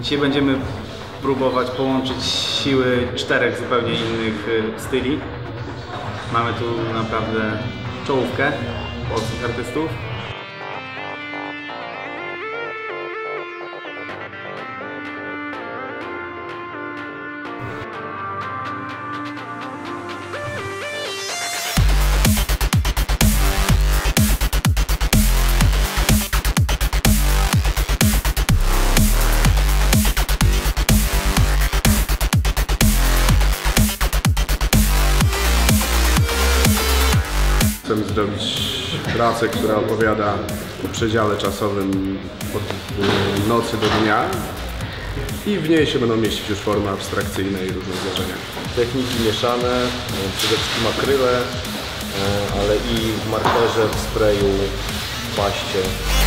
Dzisiaj będziemy próbować połączyć siły czterech zupełnie innych y, styli. Mamy tu naprawdę czołówkę polskich artystów. Chcemy zrobić pracę, która opowiada o przedziale czasowym od y, nocy do dnia i w niej się będą mieścić już formy abstrakcyjne i różne zdarzenia. Techniki mieszane, e, przede wszystkim akryle, e, ale i w markerze, w sprayu, w paście.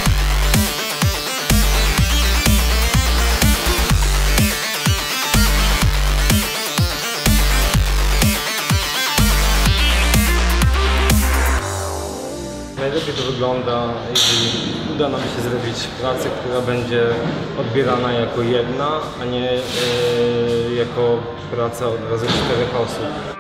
Najlepiej to wygląda, jeżeli uda nam się zrobić pracę, która będzie odbierana jako jedna, a nie e, jako praca od razu czterech osób.